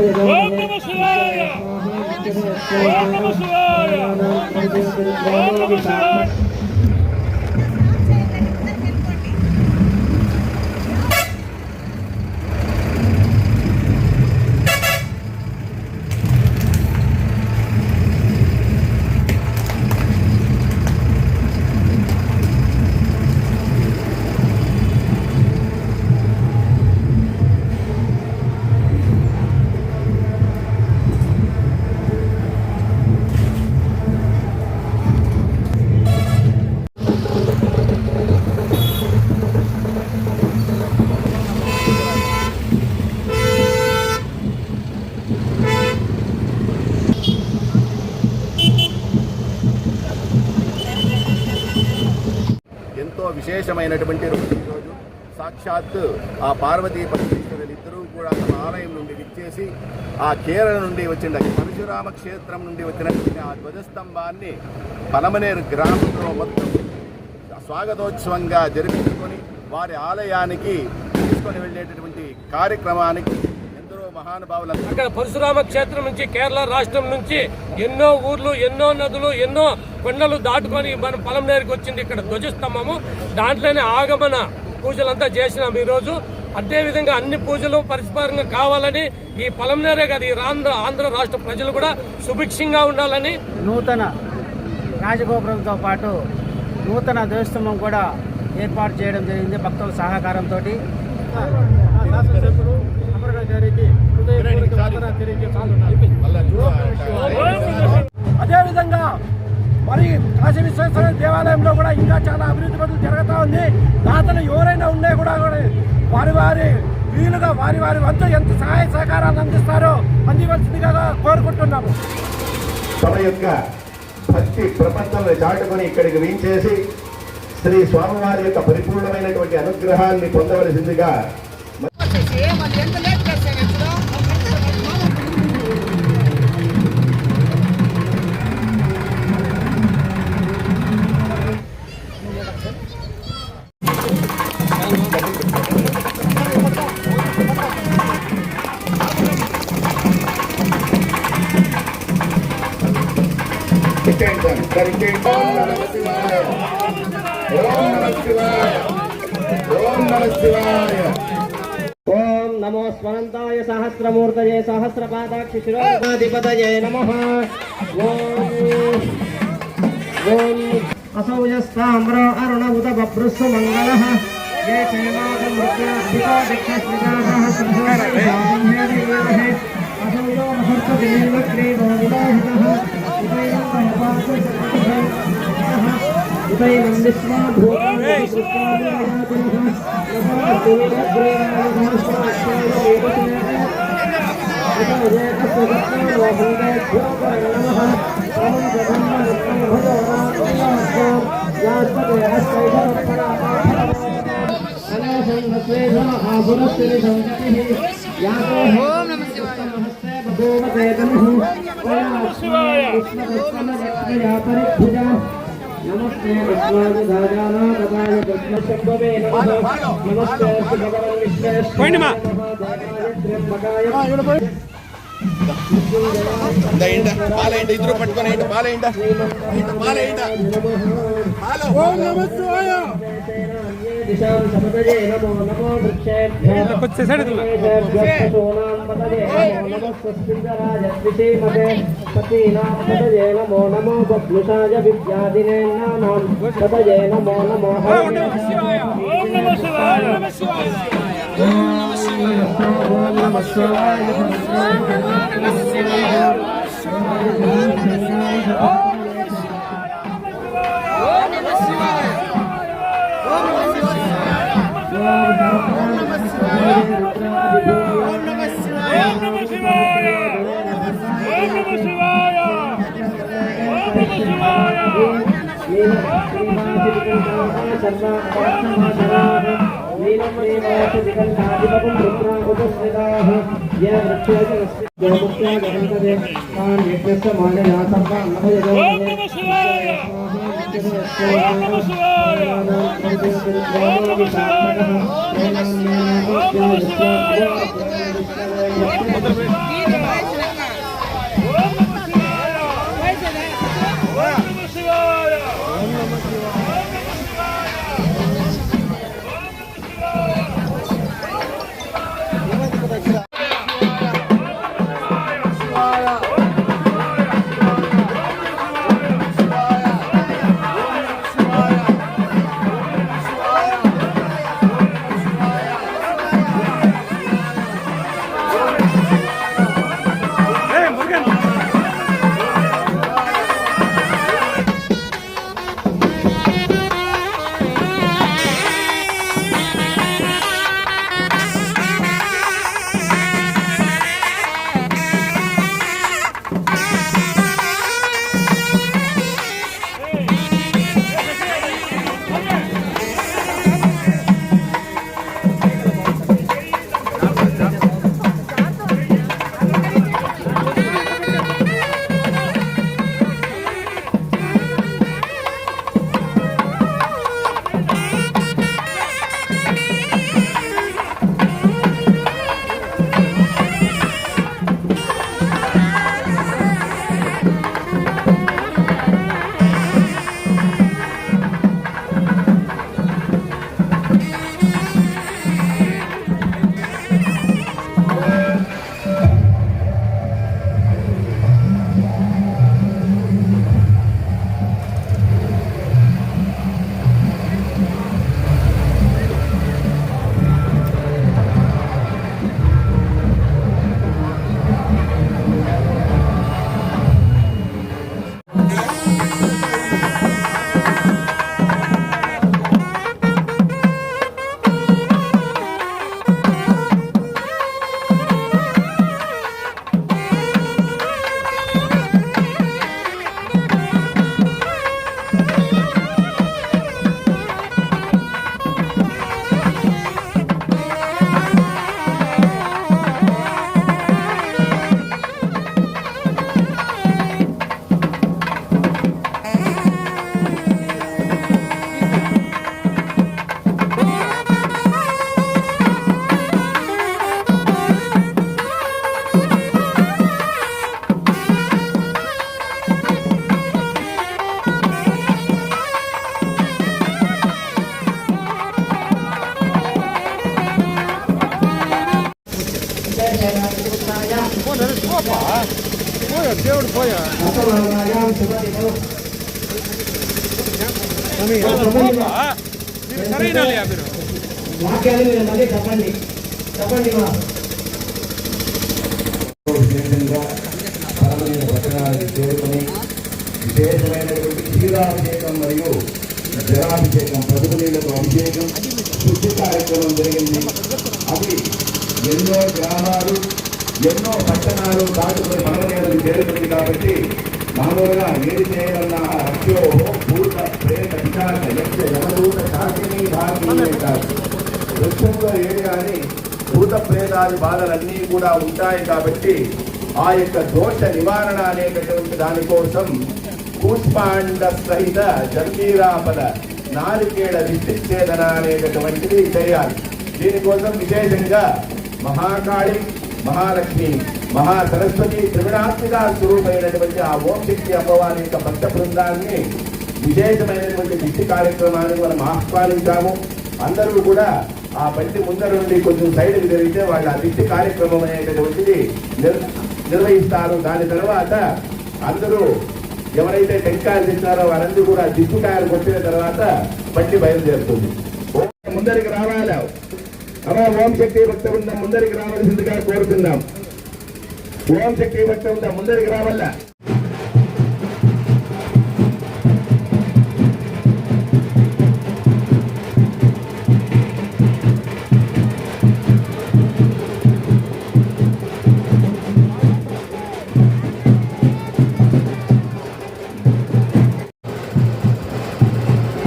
ஓம் நம சிவாய విశేషమైనటువంటి రోజు. ఈరోజు సాక్షాత్ ఆ పార్వతీ పరమేశ్వరులు ఇద్దరూ కూడా తమ ఆలయం నుండి విచ్చేసి ఆ కేరళ నుండి వచ్చిన పరశురామ క్షేత్రం నుండి వచ్చినటువంటి ఆ ధ్వజస్తంభాన్ని పలమనేరు గ్రామంలో మొత్తం స్వాగతోత్సవంగా జరిపించుకొని వారి ఆలయానికి తీసుకొని వెళ్ళేటటువంటి కార్యక్రమానికి మహానుభావులు అక్కడ పరశురామ క్షేత్రం నుంచి కేరళ రాష్ట్రం నుంచి ఎన్నో ఊర్లు ఎన్నో నదులు ఎన్నో కొండలు దాటుకొని మన పొలంనేరుకి వచ్చింది ఇక్కడ ధ్వజస్తంభము దాంట్లోనే ఆగమన పూజలంతా చేసినాం ఈరోజు అదేవిధంగా అన్ని పూజలు పరిష్కారంగా కావాలని ఈ పొలంనేరే కాదు ఈ ఆంధ్ర ఆంధ్ర రాష్ట్ర ప్రజలు కూడా సుభిక్షంగా ఉండాలని నూతన రాజగోపురంతో పాటు నూతన దేవస్తంభం కూడా ఏర్పాటు చేయడం జరిగింది భక్తుల సహకారంతో అదేవిధంగా మరి కాశీ విశ్వేశ్వర దేవాలయంలో కూడా ఇంకా చాలా అభివృద్ధి పనులు జరుగుతూ ఉంది. దాతలు ఎవరైనా ఉండే కూడా కూడా వారి వారి వీలుగా వారి వారి వంతు ఎంత సహాయ సహకారాలు అందిస్తారో అందివలసిందిగా కోరుకుంటున్నాము. తమ యొక్క భక్తి ప్రపంచంలో చాటుకొని ఇక్కడికి వీంచేసి శ్రీ స్వామివారి యొక్క పరిపూర్ణమైనటువంటి అనుగ్రహాన్ని పొందవలసిందిగా ఓం నమో స్వనంతాయ సహస్రమూర్తయే సహస్రపాదాక్షి శిరోధిపతయే నమ ఓం అసౌజస్తామ్ర అరుణ ఉద బభృస్సు మంగళ ఏ చైనాథం మృత్యాధికో దిక్షస్మితాదః సంహారే ओम नमस्ते भगवते नमः नमस्ते पूर्णिमा పాలేయండి ఇద్దరు పట్టుకోనండి పాలేయండి పాలేయండి పాలో ఓం నమస్తే नमो नमो बभ्युषाय विद्यादिने नाम पतये नमो नमो ओम नमः शिवाय ओम नमः शिवाय ओम नमः शिवाय గణముఖ్య గణపదే మాన్ యజ్ఞ మానే నాసంపా అన్నమయ దేవుడు పోయా. వాక్యాలు మీరు మళ్ళీ చెప్పండి. చెప్పండి మా చేరుకొని విశేషమైనటువంటి క్షీరాభిషేకం మరియు జలాభిషేకం పదుపు నీళ్ళకు అభిషేకం శుద్ధి కార్యక్రమం జరిగింది అది ఎన్నో గ్రామాలు ఎన్నో పట్టణాలు దాటుకుని పరమనేలకు చేరుకుంది కాబట్టి మామూలుగా ఏది చేయాలన్నా అక్షో భూత ప్రేత విచారణ యక్ష యమదూత కాదు. వృక్షంలో ఏది కానీ భూత ప్రేతాది బాధలన్నీ కూడా ఉంటాయి కాబట్టి ఆ యొక్క దోష నివారణ అనేటటువంటి దానికోసం కూష్మాండ సహిత జంబీరాపద నాలుగేళ్ళ విశ్చిచ్ఛేదన అనేటటువంటిది చేయాలి. దీనికోసం విశేషంగా మహాకాళి మహాలక్ష్మి మహా సరస్వతి త్రిగుణాత్మిక స్వరూపమైనటువంటి ఆ ఓం శక్తి అమ్మవారి యొక్క భక్త బృందాన్ని విశేషమైనటువంటి దిష్టి కార్యక్రమాన్ని మనం ఆహ్వానించాము. అందరూ కూడా ఆ బండి ముందర నుండి కొంచెం సైడ్కి జరిగితే వాళ్ళు ఆ దిష్టి కార్యక్రమం అనేటటువంటిది నిర్- నిర్వహిస్తారు. దాని తర్వాత అందరూ ఎవరైతే టెంకాయలు తెచ్చారో వారందరూ కూడా దిష్టికాయలు కొట్టిన తర్వాత బండి బయలుదేరుతుంది. ముందరికి రావాలి. అమ్మ ఓం శక్తి భక్త బృందం ముందరికి రావాల్సిందిగా కోరుతున్నాం ఓం శక్తి భక్త బృందం ముందరికి రావాలా?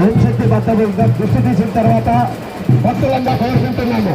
ఓం శక్తి దృష్టి తీసిన తర్వాత భక్తులంగా కోరుకుంటున్నాము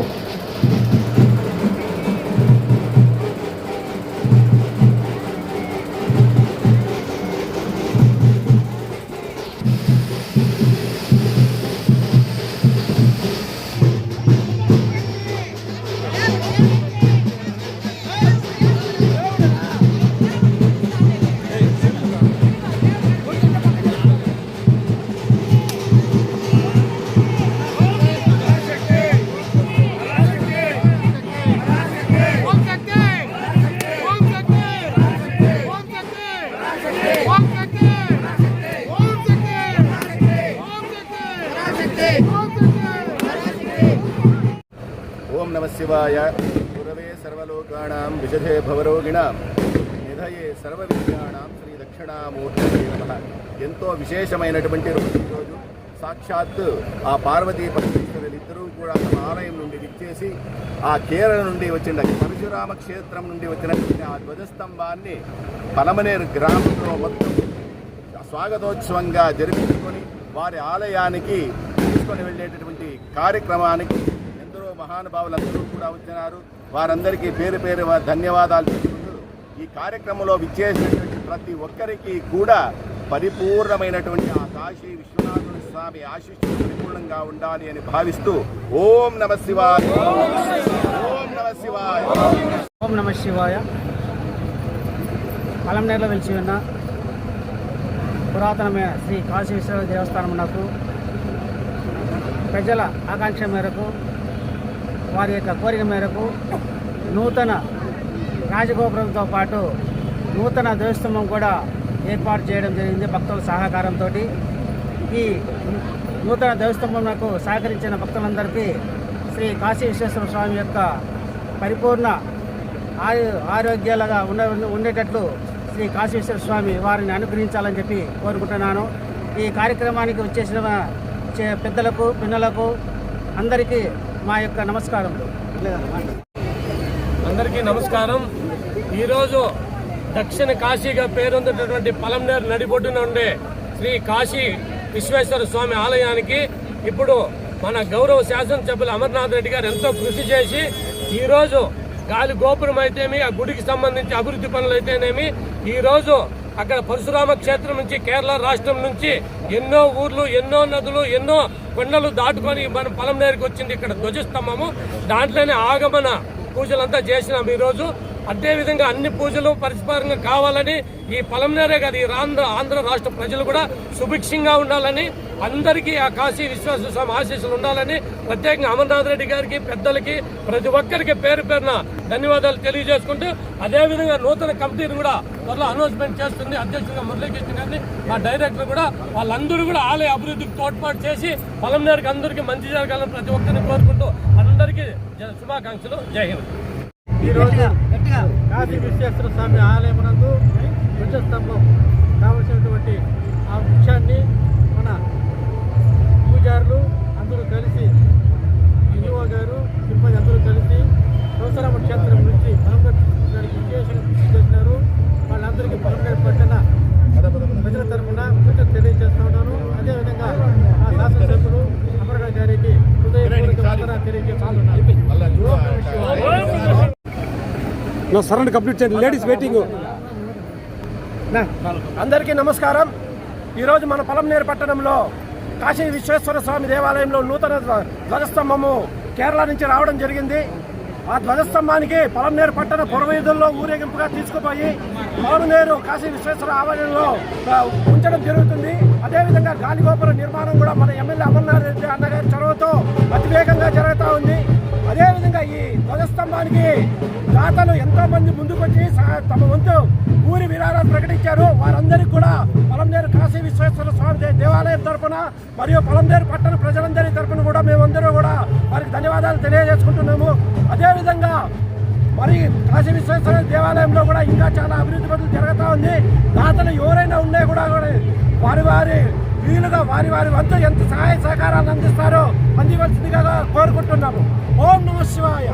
భవరోగిణాం నిధయే సర్వ విద్యాణం శ్రీ దక్షిణామూర్తి నమ. ఎంతో విశేషమైనటువంటి రోజు. ఈరోజు సాక్షాత్ ఆ పార్వతీ పరమేశ్వరులు ఇద్దరూ కూడా తమ ఆలయం నుండి విచ్చేసి ఆ కేరళ నుండి వచ్చిన పరశురామ క్షేత్రం నుండి వచ్చినటువంటి ఆ ధ్వజస్తంభాన్ని పలమనేరు గ్రామంలో మొత్తం స్వాగతోత్సవంగా జరిపించుకొని వారి ఆలయానికి తీసుకొని వెళ్ళేటటువంటి కార్యక్రమానికి ఎందరో మహానుభావులందరూ కూడా వచ్చినారు. వారందరికీ పేరు పేరు ధన్యవాదాలు. ఈ కార్యక్రమంలో విచ్చేసినటువంటి ప్రతి ఒక్కరికి కూడా పరిపూర్ణమైనటువంటి ఆ కాశీ విశ్వనాథుని స్వామి ఆశిష్టు పరిపూర్ణంగా ఉండాలి అని భావిస్తూ ఓం నమ శివాయ. ఓం నమ శివాయ. ఓం నమ శివాయ. నేర్లో వెలిసి ఉన్న పురాతనమైన శ్రీ కాశీ విశ్వనాథ నాకు ప్రజల ఆకాంక్ష మేరకు వారి యొక్క కోరిక మేరకు నూతన రాజగోపురంతో పాటు నూతన దేవస్తంభం కూడా ఏర్పాటు చేయడం జరిగింది భక్తుల సహకారంతో ఈ నూతన దేవస్థానంకు సహకరించిన భక్తులందరికీ శ్రీ కాశీ విశ్వేశ్వర స్వామి యొక్క పరిపూర్ణ ఆయు ఆరోగ్యాలుగా ఉండ ఉండేటట్లు శ్రీ కాశీశ్వర స్వామి వారిని అనుగ్రహించాలని చెప్పి కోరుకుంటున్నాను. ఈ కార్యక్రమానికి వచ్చేసిన పెద్దలకు పిల్లలకు అందరికీ మా యొక్క నమస్కారములు. అందరికీ నమస్కారం. ఈరోజు దక్షిణ కాశీగా పేరొందినటువంటి పలంనేరు నడిబొడ్డున ఉండే శ్రీ కాశీ విశ్వేశ్వర స్వామి ఆలయానికి ఇప్పుడు మన గౌరవ శాసనసభ్యులు అమర్నాథ్ రెడ్డి గారు ఎంతో కృషి చేసి ఈరోజు గాలి గోపురం అయితేమి ఆ గుడికి సంబంధించి అభివృద్ధి పనులు అయితేనేమి ఈరోజు అక్కడ పరశురామ క్షేత్రం నుంచి కేరళ రాష్ట్రం నుంచి ఎన్నో ఊర్లు ఎన్నో నదులు ఎన్నో కొండలు దాటుకొని మన పొలం నేరికి వచ్చింది ఇక్కడ ధ్వజస్తంభము. దాంట్లోనే ఆగమన పూజలంతా చేసినాం ఈరోజు. అదేవిధంగా అన్ని పూజలు పరిష్కారంగా కావాలని ఈ పొలంనేరే కాదు ఈ ఆంధ్ర ఆంధ్ర రాష్ట్ర ప్రజలు కూడా సుభిక్షంగా ఉండాలని అందరికీ ఆ కాశీ విశ్వాస స్వామి ఆశీస్సులు ఉండాలని ప్రత్యేకంగా అమర్నాథ్ రెడ్డి గారికి పెద్దలకి ప్రతి ఒక్కరికి పేరు పేరున ధన్యవాదాలు తెలియజేసుకుంటూ అదేవిధంగా నూతన కమిటీని కూడా త్వరలో అనౌన్స్మెంట్ చేస్తుంది. అధ్యక్షుడిగా మురళీకృష్ణ గారిని మా డైరెక్టర్ కూడా వాళ్ళందరూ కూడా ఆలయ అభివృద్ధికి తోడ్పాటు చేసి పొలంనేరికి అందరికీ మంచి జరగాలని ప్రతి ఒక్కరిని కోరుకుంటూ అందరికీ జ- శుభాకాంక్షలు. జై హింద్. ఈరోజు కాశీ విశ్వేశ్వర స్వామి ఆలయం నందు ధ్వజస్తంభం కావలసినటువంటి ఆ వృక్షాన్ని మన పూజారులు అందరూ కలిసి యువ గారు సిబ్బంది అందరూ కలిసి సంవత్సరామ క్షేత్రం నుంచి విశేషంగా కృషి చేసినారు. వాళ్ళందరికీ పరమగతి పట్టిన ప్రజల తరఫున కృతజ్ఞత తెలియజేస్తా ఉన్నాను. అదేవిధంగా ఆ శాసనసభ్యులు అమరగఢ గారికి హృదయపూర్వక వందనాలు నా సరెండర్ కంప్లీట్ చేయండి. లేడీస్ వెయిటింగ్ అందరికీ నమస్కారం. ఈరోజు మన పొలంనేరు పట్టణంలో కాశీ విశ్వేశ్వర స్వామి దేవాలయంలో నూతన ధ్వజస్తంభము కేరళ నుంచి రావడం జరిగింది. ఆ ధ్వజస్తంభానికి పొలంనేరు పట్టణ పురవీధుల్లో ఊరేగింపుగా తీసుకుపోయి పొలంనేరు కాశీ విశ్వేశ్వర ఆలయంలో ఉంచడం జరుగుతుంది. అదేవిధంగా గాలిగోపుర నిర్మాణం కూడా మన ఎమ్మెల్యే అమర్నాథ్ రెడ్డి అన్నగారి చొరవతో అతివేగంగా జరుగుతూ ఉంది. ఈ ధ్వజస్తంభానికి దాతలు ఎంతో మంది ముందుకొచ్చి తమ వంతు ఊరి విరాళాలు ప్రకటించారు. వారందరికీ కూడా పొలంనేరు కాశీ విశ్వేశ్వర స్వామి దేవాలయం తరఫున మరియు పొలంనేరు పట్టణ ప్రజలందరి తరపున కూడా మేమందరూ కూడా వారికి ధన్యవాదాలు తెలియజేసుకుంటున్నాము. అదేవిధంగా మరి కాశీ విశ్వేశ్వర దేవాలయంలో కూడా ఇంకా చాలా అభివృద్ధి పనులు జరుగుతూ ఉంది. దాతలు ఎవరైనా ఉన్నా కూడా వారి వారి వీలుగా వారి వారి వద్ద ఎంత సహాయ సహకారాలు అందిస్తారో అందివలసిందిగా కోరుకుంటున్నాము. ఓం నమ శివాయ.